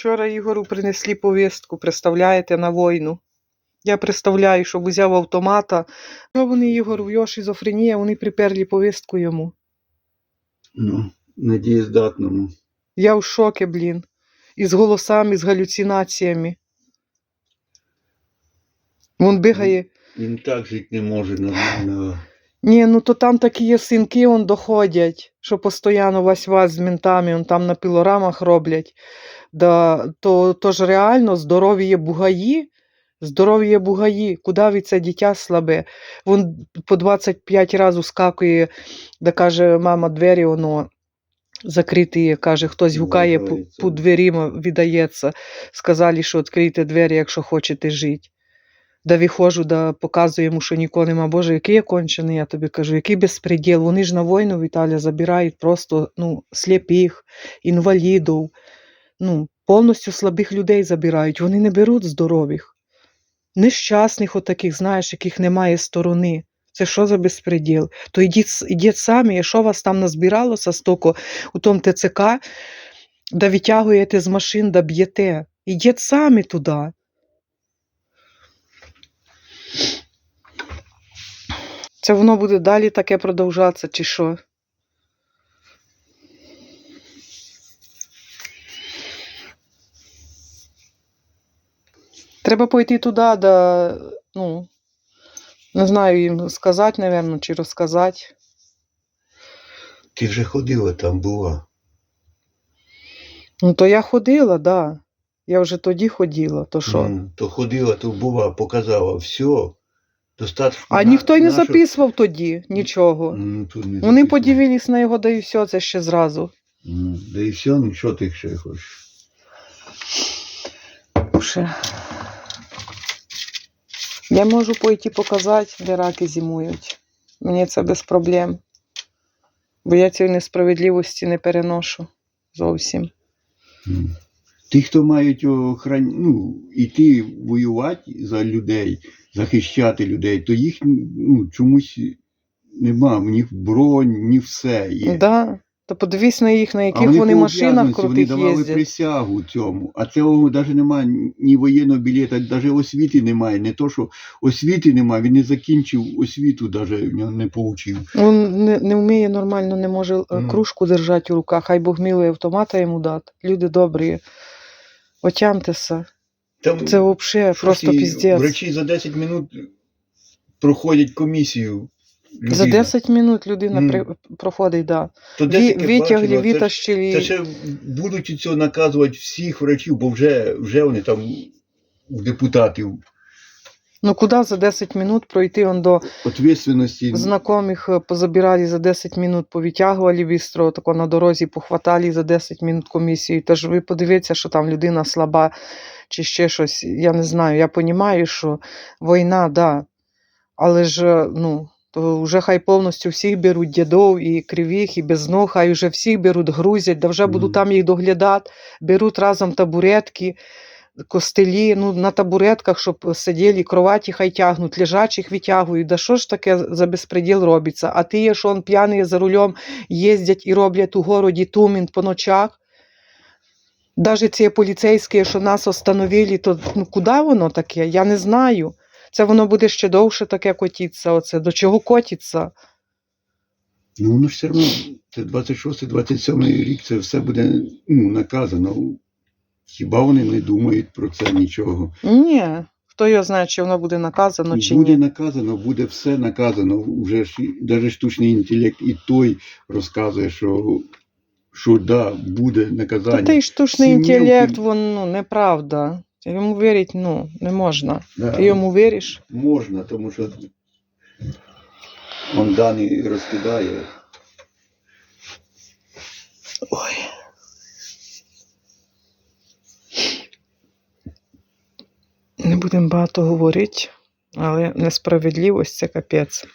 Вчора Ігору принесли повістку, представляєте, на війну. Я представляю, щоб узяв автомата. А вони Ігор, в його шизофренія, вони приперлі повістку йому. Ну, надієздатному. Я в шокі, блін. І з голосами, з галюцинаціями. Він бігає. Він так жити не може нормально. Ні, ну то там такі є синки, он доходять, що постійно вась-вась з ментами, он там на пілорамах роблять. Да, то, то ж реально здорові є бугаї, здорові є бугаї, куди від це дитя слабе. Він по 25 разів скакує, де каже, мама, двері, воно закриті, каже, хтось гукає по, по дверима, віддається. Сказали, що відкрийте двері, якщо хочете жити. Да виходжу, да показую йому, що нікого нема. Боже, який я кончений, я тобі кажу, який безпреділ. Вони ж на війну Віталя забирають просто ну, сліпих, інвалідів, ну, повністю слабих людей забирають. Вони не беруть здорових. Нещасних отаких, знаєш, яких немає сторони. Це що за безпреділ? То йдіть, йдіть самі, що вас там назбиралося стоко у тому ТЦК, да витягуєте з машин, да б'єте. Ідіть самі туди. Це воно буде далі таке продовжатися, чи що? Треба пойти туди, да, ну, не знаю їм сказати, напевно, чи розказати. Ти вже ходила там, була. Ну, то я ходила, так. Да. Я вже тоді ходила, то що? Ну, то ходила, то була, показала все. Достатньо. А на- ніхто й не нашу- записував тоді нічого. Ну, тут не Вони подивились на його, да і все, це ще зразу. Ну, да і все, ну що ти ще хочеш? Ще. Я можу пойти показати, де раки зимують. Мені це без проблем. Бо я цієї несправедливості не переношу зовсім. Ну. Ті, хто мають охран... ну, іти воювати за людей, захищати людей, то їх ну, чомусь нема, в них бронь, ні все є. Да. То подивись на їх, на яких вони, по машинах обов'язаності, вони давали їздять. присягу цьому. А цього навіть немає ні воєнного білета, навіть освіти немає. Не то, що освіти немає, він не закінчив освіту, навіть в нього не отримав. Він не, не вміє нормально, не може Ну. кружку держати у руках, хай Бог милує автомата йому дати. Люди добрі. Отямтеся. Там Це взагалі просто піздець. Врачі за 10 минут проходять комісію. За 10 минут людина Мгм. при, проходить, да. То Ві, витягли, ж- витащили. Це ще будуть цього наказувати всіх врачів, бо вже, вже вони там у депутатів Ну куди за 10 минут пройти он до відповідальності. знакомих е, позабирали за 10 минут, повитягували бістро, тако на дорозі похватали за 10 минут комісію. Тож ви подивіться, що там людина слаба чи ще щось. Я не знаю. Я розумію, що війна, да. Але ж, е, ну, то вже хай повністю всіх беруть дідов і кривих, і без ног, хай вже всіх беруть, грузять, да вже буду там їх доглядати, беруть разом табуретки, костелі, ну, на табуретках, щоб сиділи, кроваті хай тягнуть, лежачих витягують. Да що ж таке за безпреділ робиться? А ті, що он п'яні за рулем їздять і роблять у городі тумін по ночах. Даже ці поліцейські, що нас остановили, то ну, куди воно таке? Я не знаю. Це воно буде ще довше таке котіться. Оце. До чого котиться? Ну воно ж все одно, це 26-27 рік, це все буде ну, наказано. Хіба вони не думають про це нічого? Ні. Хто його знає, чи воно буде наказано, чи буде ні. наказано, буде все наказано. Вже ж навіть штучний інтелект і той розказує, що, що да, буде наказання. Та той штучний Ці інтелект, він ну, неправда. Йому вірити ну, не можна. Да, Ти йому віриш? Можна, тому що он дані розкидає. Ой. Не будемо багато говорити, але несправедливість це капець.